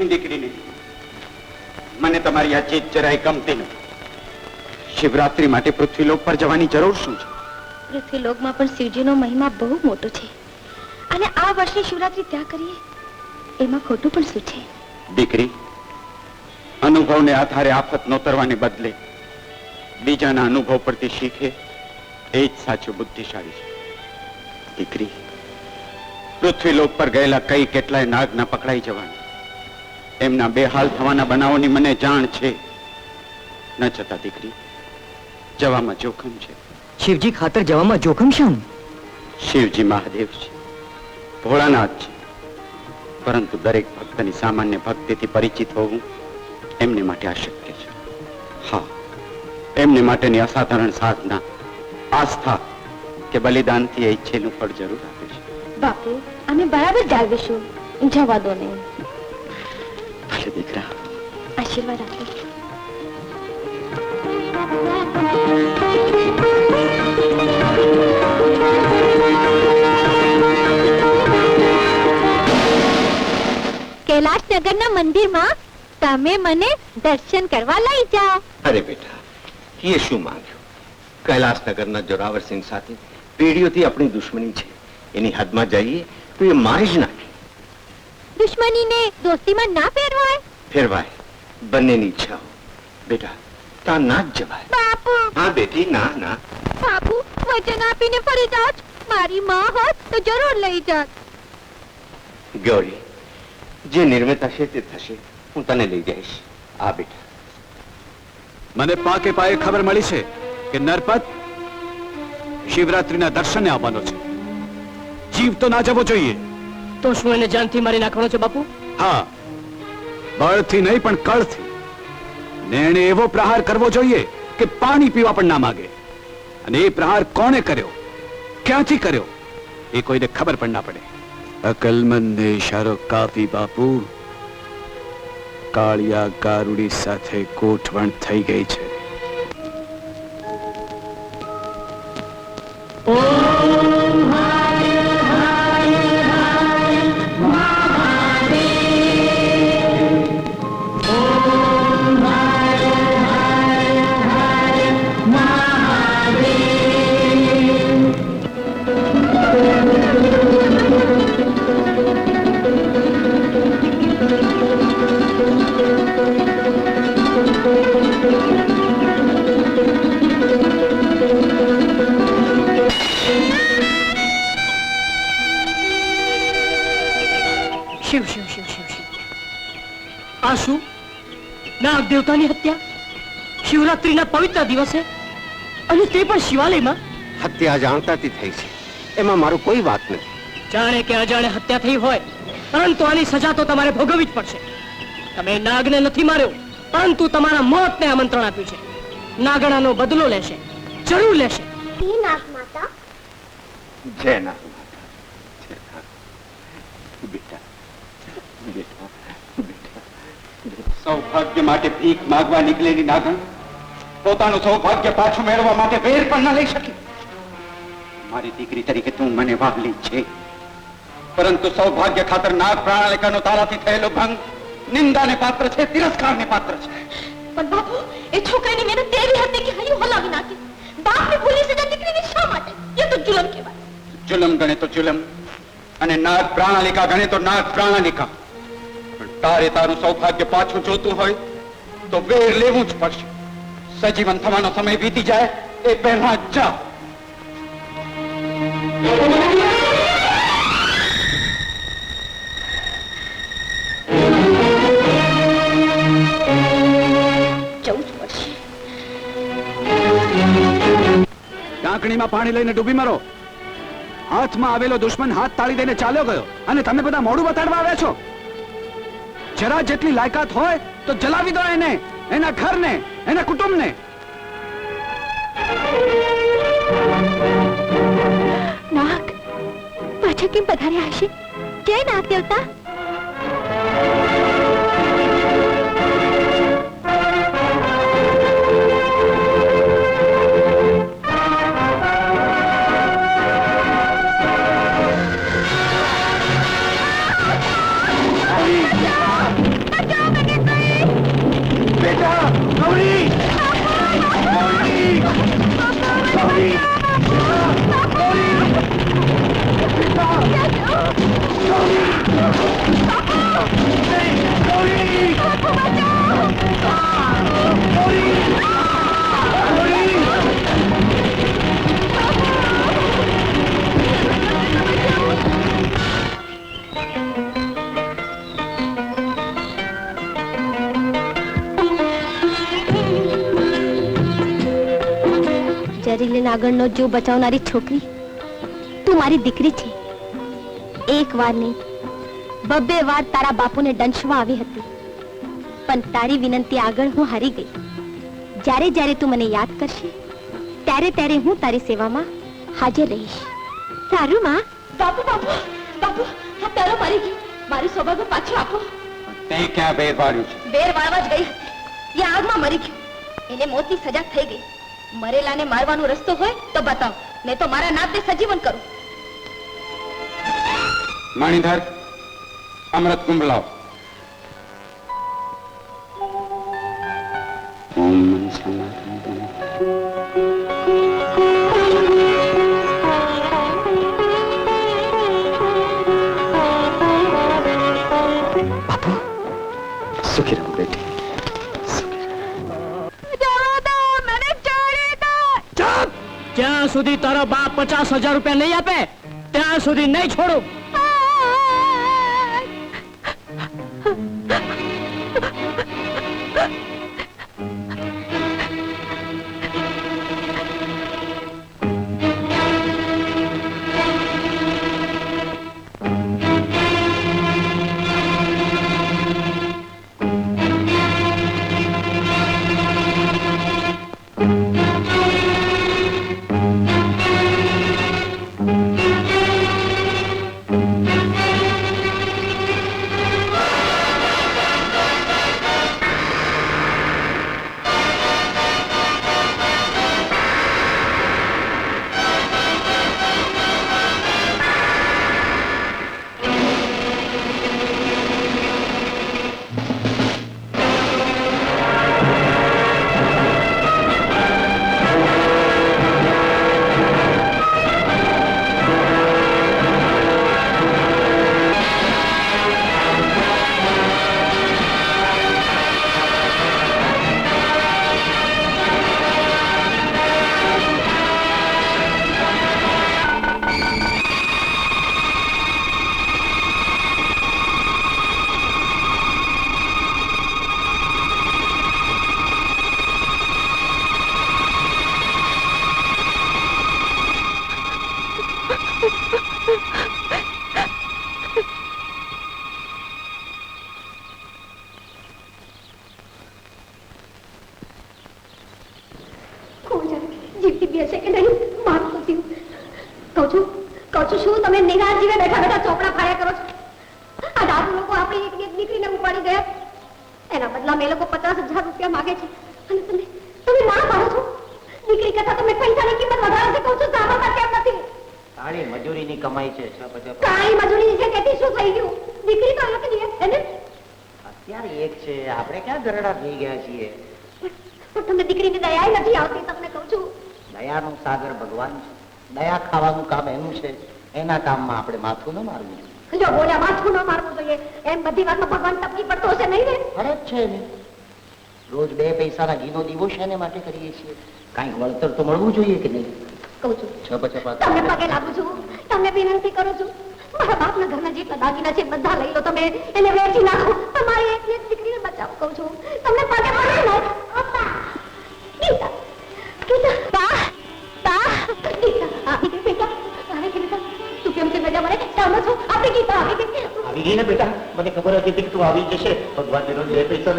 નહીં દીકરીને. મને તમારી આ ચીજ જરાય ગમતી નથી. શિવરાત્રી માટે પૃથ્વીલોક પર જવાની જરૂર શું છે? પૃથ્વીલોકમાં પણ શિવજીનો મહિમા બહુ મોટો છે. અને આ વર્ષે શિવરાત્રી ત્યાં કરીએ એમાં ખોટું પણ શું છે? દીકરી અનુભવને આધારે આફત નોતરવાને બદલે બીજાના અનુભવ પરથી શીખે એ જ સાચું બુદ્ધિશાળી છે. દીકરી પૃથ્વીલોક પર ગયેલા કઈ કેટલાય નાગ ના પકડાઈ જવાના? એમના બેહાલ થવાના બનાવોની મને જાણ છે. ન છતાં દીકરી જવામાં જોખમ છે. શિવજી ખાતર જવામાં જોખમ શાનું? શિવજી મહાદેવ છે. ભોળાનાથ છે. પરંતુ દરેક ભક્તની સામાન્ય ભક્તિથી પરિચિત હોવું એમને માટે અશક્ય છે. હા એમને માટેની અસાધારણ સાધના આસ્થા કે બલિદાનથી એ ઈચ્છેલું ફળ જરૂર આપે છે. બાપુ અમે બરાબર જાળવીશું જવા દો ને. ભલે દીકરા. આશીર્વાદ આપો. કૈલાસનગરના મંદિરમાં તમે મને દર્શન કરવા લઈ જાઓ. અરે બેટા એ શું માંગ્યું? કૈલાસનગરના જોરાવરસિંહ સાથે પેઢીઓથી આપણી દુશ્મની છે. એની હદમાં જઈએ તો એ મારી જ નાખે. દુશ્મનીને દોસ્તીમાં ના ફેરવાય? ફેરવાય. બંનેની ઈચ્છાઓ. બેટા તા ના જ જવાય. બાપુ! હા બેટી ના ના. બાપુ વચન આપીને ફરી જાત મારી માં હોત તો જરૂર લઈ જાત. ગૌરી જે નિર્મિત હશે તે થશે. હું તને લઈ જઈશ. આ બેટા. મને પાકે પાયે ખબર મળી છે કે નરપત શિવરાત્રીના દર્શને આવવાનો છે. જીવ તો ના જવો જોઈએ. તો શું એને જાનથી મારી નાખવાનો છે બાપુ? હા. બળથી નહીં પણ કળથી. ને એવો પ્રહાર કરવો જોઈએ કે પાણી પીવા પણ ના માગે. અને એ પ્રહાર કોણે કર્યો? ક્યાંથી કર્યો? એ કોઈને ખબર પણ ના પડે. અકલમંદે ઇશારો કાપી બાપુ. કાળિયા ગારુડી સાથે ગોઠવણ થઈ ગઈ છે. હત્યા શિવરાત્રીના પવિત્ર દિવસે અને તે પણ શિવાલયમાં? હત્યા જાણતાથી થઈ છે. એમાં મારું કોઈ વાત નથી. જાણે કે અજાણે હત્યા થઈ હોય પરંતુ આની સજા તો તમારે ભોગવવી જ પડશે. તમે નાગને નથી માર્યો પરંતુ તમારા મોતને આમંત્રણ આપ્યું છે. નાગણાનો બદલો લેશે જરૂર લેશે. નાગ માતા. જય ના બેટા બેટા બેટા. સૌભાગ્ય માટે ભીખ માંગવા નીકળેલી નાગણ. પોતાનું સૌભાગ્ય પાછું મેળવવા માટે વેર પણ ન લઈ શકી. મારી દીકરી તરીકે તું મને વાગલી છે. પરંતુ સૌભાગ્ય ખાતર નાગ પ્રણાલિકાનો તારાથી થયેલો ભંગ નિંદાને પાત્ર છે તિરસ્કારને પાત્ર છે. પણ બાપુ એ છોકરીની મહેનત તેવી હતી કે હૈયું હલાવી નાખી. બાપને ભૂલી સજા દીકરીને શા માટે? એ તો જુલમ કહેવાય. જુલમ ગણે તો જુલમ અને નાગ પ્રણાલિકા ગણે તો નાગ પ્રાણાલિકા. પણ તારે તારું સૌભાગ્ય પાછું જોતું હોય તો વેર લેવું જ પડશે. સજીવન થવાનો સમય વીતી જાય એ પહેલા જા પાણી લઈને ડૂબી મરો. હાથમાં આવેલો દુશ્મન હાથ તાળી દઈને ચાલ્યો ગયો. અને તમે બધા મોડું બતાડવા આવ્યા છો? જરા જેટલી લાયકાત હોય તો જલાવી દો એને. એના ઘરને એના કુટુંબને. નાગ પાછા કેમ પધાર્યા હશે? જય નાગ દેવતા? અને નાગણનો જીવ બચાવનારી છોકરી તું મારી દીકરી છે. એક વાર નહીં બબ્બે વાર તારા બાપુને દંશવા આવી હતી. પણ તારી વિનંતી આગળ હું હારી ગઈ. જ્યારે જ્યારે તું મને યાદ કરશે ત્યારે ત્યારે હું તારી સેવામાં હાજર રહીશ. સારું માં. બાપુ બાપુ બાપુ આ તારો મારી ગઈ. મારું સૌભાગ્ય પાછું આપો. તે ક્યાં બેર વાળ્યું છે? બેર વાળવા જ ગઈ. એ આગમાં મરી ગયો. એને મોતની સજા થઈ ગઈ. મરેલાને મારવાનો રસ્તો હોય તો બતાવ નહીં તો મારા નાતે સજીવન કરું. માણીધર અમૃત કુંભ લાવ સુધી તારો બાપ પચાસ હજાર રૂપિયા નહીં આપે ત્યાં સુધી નહીં છોડું. કાંઈ મજૂરી છે કેથી શું થઈ ગયું? દીકરી તો અલગ જ છે ને? અત્યારે એક છે આપણે ક્યાં ગરડા થઈ ગયા છીએ? પણ તમને દીકરીની દયા નથી આવતી તમને કહું છું. દયાનું સાગર ભગવાન છે. દયા ખાવાનું કામ એનું છે. એના કામમાં આપણે માથું ન મારવું જોઈએ. જો બોલ્યા માથું ન મારવું જોઈએ એમ બધી વાતમાં ભગવાન તપકી પડતો હશે નહીં ને? ફરજ છે ને. રોજ બે પૈસાના ઘીનો દીવો શેને માટે કરીએ છીએ? કાંઈક વળતર તો મળવું જોઈએ કે નહીં? કહું છું. તમને પગે લાગુ છું. તમને વિનંતી કરું છું. મારા બાપના ઘરના જેટલા દાગીના છે બધા લઈ લો તમે. એને વેચી નાખો. તમારી એકની એક દીકરીને બચાવ કહું છું. તમને પગે પડું ને? અપ્પા! ગીતા! આવી ગઈ બેટા. આવી ગઈ બેટા તું કેમ છે મજા મને સામો છો. આવી ગીતા આવી ગઈ. આવી ગઈ ને બેટા? મને ખબર હતી કે તું આવી જશે. ભગવાનને રોજ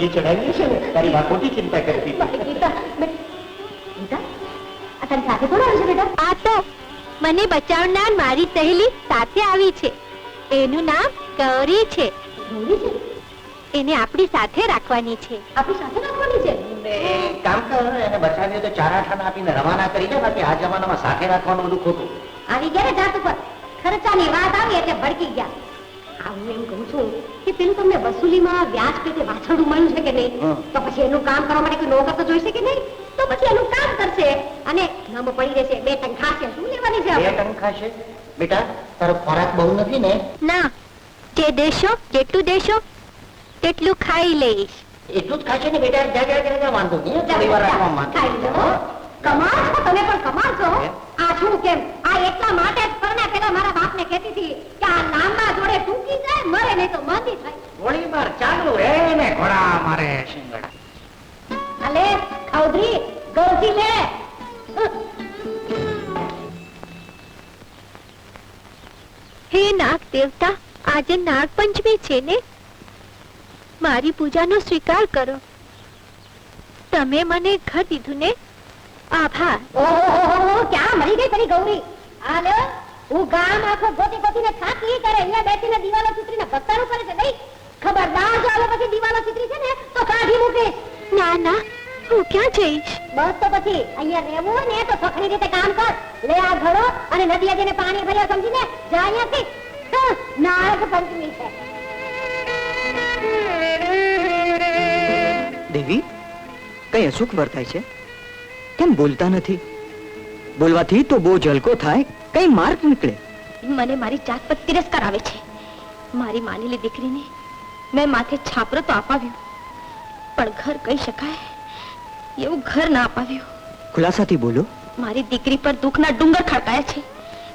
જે છે ને. તારી માં ખોટી ચિંતા કરતી ગીતા. ગીતા? આ તારી સાથે કોણ આવે છે? બેટા આ તો મને બચાવનાર મારી સહેલી સાથે આવી છે. એનું નામ ગૌરી છે. એને આપણી સાથે રાખવાની છે. આપણી સાથે રાખવાની છે? ને કામ કર એને બચાવીએ તો ચાર આઠાના આપીને રવાના કરી દે બાકી આ જમાનામાં સાથે રાખવાનું બધું ખોટું. આવી ગયા ને જાત ઉપર ખર્ચાની વાત આવી એટલે ભડકી ગયા. આ હું એમ કહું છું કે પેલું તમને વસૂલીમાં વ્યાજ પેટે વાછરડું મળ્યું છે કે નહીં? તો પછી એનું કામ કરવા માટે કોઈ નોકર તો જોઈશે કે નહીં? તો પછી એનું કામ કરશે અને નમ પડી જશે બે ટંક ખાશે શું લેવાની છે બે? ટંક ખાશે બેટા તારો ખોરાક બહુ નથી ને? ના. જે દેશો જેટલું દેશો તેટલું ખાઈ લઈશ. એટલું જ ખાશે ને બેટા? જા જા જા, વાંધો નહીં. થોડી વાર રાખવા માંગે. કમાલ છો તમે પણ કમાલ છો. આ શું કેમ? આ એટલા માટે જ પરના પેલા મારા બાપને કહેતી હતી કે આ લાંબા જોડે ટૂંકી જાય મરે નહીં તો મંદી થાય. ઘોડી માર ચાલુ રે ને ઘોડા મારે શિંગડા. અલે Audrey, ગૌસીને હે નાગ દેવતા આજે નાગપંચમી છે ને? મારી પૂજાનો સ્વીકાર કરો. તમે મને ઘર દીધું ને? આભાર. ઓહો ક્યાં મળી ગઈ તારી ગૌરી? આલે હું ગામ આખો ગોતી ગોતીને થાકી કરે અહીંયા બેસીને દિવાલો ચીતરીને ભક્તાનું કરે છે નહીં? ખબરદાર જો આલો પછી દિવાલો ચીતરી છે ને તો કાઢી મૂકે ના ના. હું ક્યાં જઈશ? બસ તો પછી અહીંયા રહેવું હોય ને તો સખણી રીતે કામ કર. લે આ ઘડો અને નદીએ જઈને પાણી ભર્યો સમજીને જા અહીંયાથી. હા, પંચમી છે. દેવી કઈ અસુખ વર્તાય છે? કેમ બોલતા નથી? બોલવાથી તો બહુ જલકો થાય કઈ માર્ગ નીકળે. મને મારી જાત પર તિરસ્કાર આવે છે. મારી માનેલી દીકરીને મેં માથે છાપરો તો અપાવ્યો પણ ઘર કહી શકાય એવું ઘર ના અપાવ્યું. ખુલાસાથી બોલો. મારી દીકરી પર દુઃખના ડુંગર ખડકાયા છે.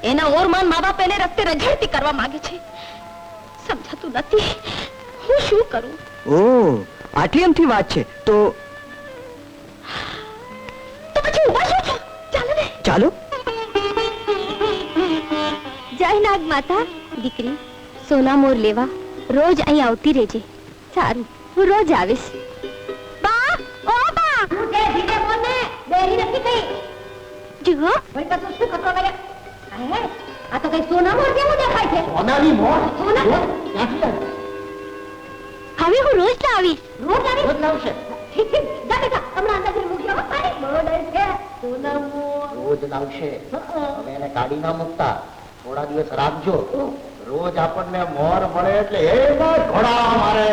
એના ઓરમાન મા બાપ એને રસ્તે રઝળતી કરવા માંગે છે. સમજાતું નથી. હું શું કરું? ઓ આટલી એમથી વાત છે. તો તો પછી ઊભા શું છો? ચાલો ને. ચાલો. જય નાગ માતા દીકરી. સોના મોર લેવા રોજ અહીં આવતી રહેજે. સારું હું રોજ આવીશ. નથી થઈ જુઓ. વળી તો તું શું ખતો કરે હે આ તો કઈ સોના મોર જેવું દેખાય છે. સોનાની મોર? સોના મોર? ક્યાંથી આવી? હવે હું રોજ ના રોજ આવી? રોજ લાવશે ઠીક ઠીક. જા બેટા હમણાં અંદર જઈને મૂકી બહુ ડર છે. સોના મોર. રોજ લાવશે. હવે એને કાઢી ના મૂકતા. થોડા દિવસ રાખજો. રોજ આપણને મોર મળે એટલે એમાં ઘોડા મારે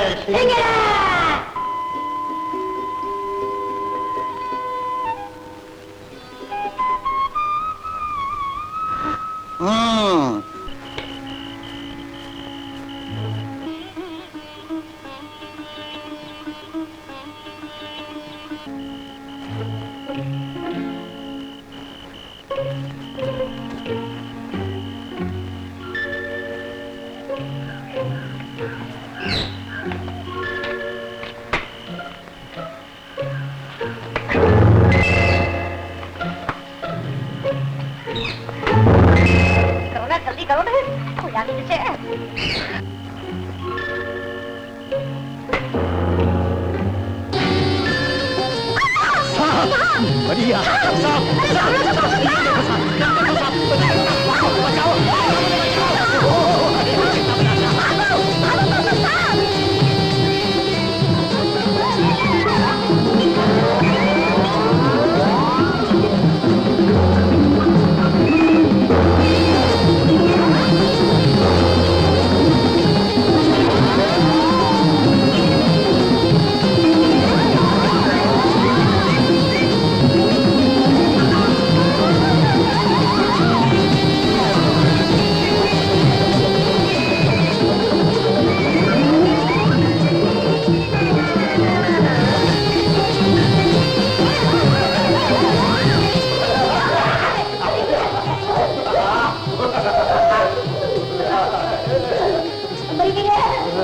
કોઈ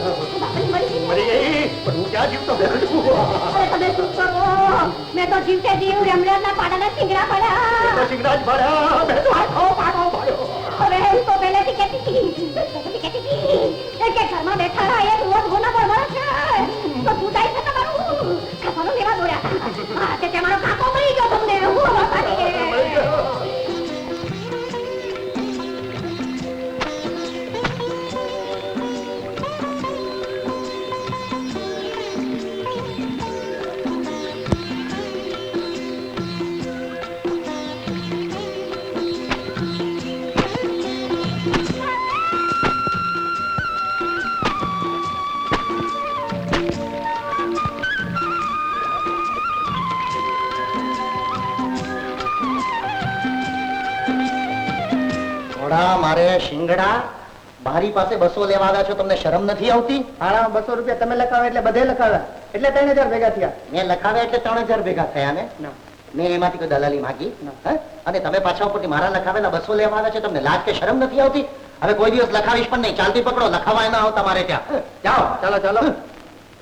મરી ગઈ પણ હું ક્યાં જીવતો બેઠો છું અરે તમે શું કરો મેં તો જીવતે જીવ રમણાના પાડાના સિંગડા તો પડ્યા મેં આખો પાડો. ભર્યો અરે હું તો પહેલેથી કહેતી હતી. કહેતી હતી. કે ઘરમાં બેઠા રહ્યા એક રોજ ગોના છે. તો તું છે તમારું. કાપાનો લેવા દોડ્યા. તે તમારો મારી પાસે બસો લેવા આવ્યા છો તમને શરમ નથી આવતી? હાણા બસો રૂપિયા તમે લખાવે એટલે બધે લખાવ્યા. એટલે ત્રણ હજાર ભેગા થયા. મેં લખાવ્યા એટલે ત્રણ હજાર ભેગા થયા ને? મેં એમાંથી કોઈ દલાલી માગી? અને તમે પાછા ઉપરથી મારા લખાવેલા બસો લેવા આવ્યા છે તમને લાજ કે શરમ નથી આવતી? હવે કોઈ દિવસ લખાવીશ પણ નહીં. ચાલતી પકડો લખાવા ના આવતા મારે ત્યાં. જાઓ. ચાલો ચાલો.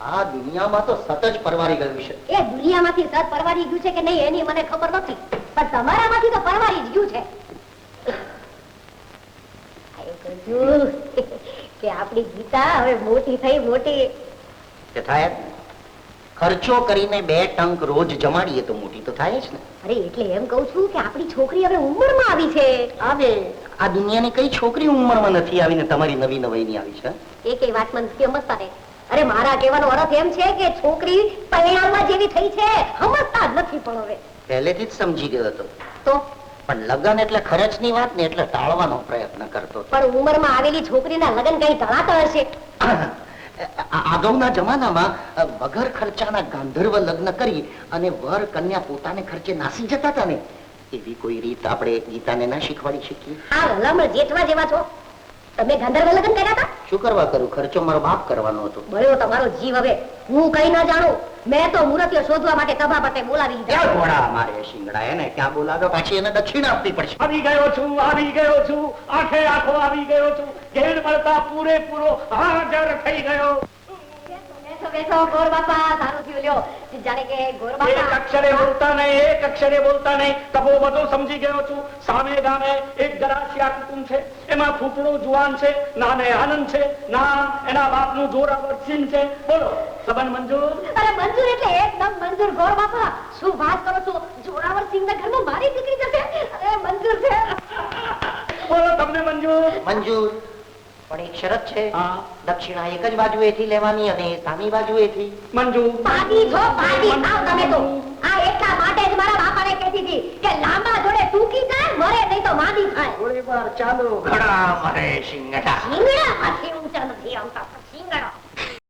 આ દુનિયામાં તો સતત જ પરવારી ગયું છે. એ દુનિયામાંથી સત પરવારી ગયું છે કે નહીં એની મને ખબર નથી. પણ તમારામાંથી તો પરવારી જ ગયું છે. આયું કરજો. આપણી ગીતા હવે મોટી થઈ મોટી. તે થાય ખર્ચો કરીને બે ટંક રોજ જમાડીએ તો મોટી તો થાય જ ને. અરે એટલે એમ કહું છું કે આપણી છોકરી હવે ઉંમરમાં આવી છે. આવે. આ દુનિયાની કઈ છોકરી ઉંમરમાં નથી આવીને તમારી નવી નવાઈની આવી છે? એ કઈ વાત મને સમજતા ને. અરે મારા કહેવાનો અર્થ એમ છે કે છોકરી પરિણામમાં જેવી થઈ છે સમજતા જ નથી પણ હવે. પહેલેથી જ સમજી ગયો હતો. તો? પણ લગ્ન એટલે ખર્ચની વાત ને એટલે ટાળવાનો પ્રયત્ન કરતો. પણ ઉંમરમાં આવેલી છોકરીના લગ્ન કઈ ઢળાતા હશે? આગળના જમાનામાં વગર ખર્ચાના ગાંધર્વ લગ્ન કરી અને વર કન્યા પોતાને ખર્ચે નાસી જતા હતા ને. એવી કોઈ રીત આપણે ગીતાને ના શીખવાડી શકીએ? આ ભલામણ જેઠવા જેવા છો. તમે ગંધર્વ લગ્ન કર્યા હતા? શું કરવા કરું? ખર્ચો મારો બાપ કરવાનો હતો. બળ્યો તમારો જીવ હવે. હું કઈ ના જાણું. મેં તો મૂર્તિઓ શોધવા માટે તબા માટે બોલાવી ક્યાં ઘોડા મારે શિંગડા એને ક્યાં બોલાવ્યો? પાછી એને દક્ષિણ આપવી પડશે. આવી ગયો છું આવી ગયો છું. આખે આખો આવી ગયો છું. ઘેર મળતા પૂરેપૂરો હાજર થઈ ગયો. બેસો બેસો ગોર બાપા સારું થયું લ્યો જાણે કે ગોર એક અક્ષરે બોલતા નહીં એક અક્ષરે બોલતા નહીં. તપો બધો સમજી ગયો છું. સામે ગામે એક ગરાસિયા કુટુંબ છે. એમાં ફૂટડો જુવાન છે. નાને આનંદ છે. ના એના બાપનું જોરાવર સિંહ છે. બોલો સંબંધ મંજૂર? અરે મંજૂર એટલે એકદમ મંજૂર ગોર બાપા. શું વાત કરો છો? જોરાવર સિંહ ના ઘરમાં મારી દીકરી જશે? અરે મંજૂર છે. બોલો તમને મંજૂર? મંજૂર. પણ એક શરત છે હા. દક્ષિણા એક જ બાજુએથી લેવાની અને સામી બાજુએથી. તમે તો. આ એટલા માટે જ મારા બાપાને કહેતી હતી કે લાંબા જોડે ટૂંકી થાય મરે નહીં તો માંદી થાય. થોડી વાર ચાલો. ઘણા મરે સિંગડા સિંગડા પછી ઊંચા નથી આવતા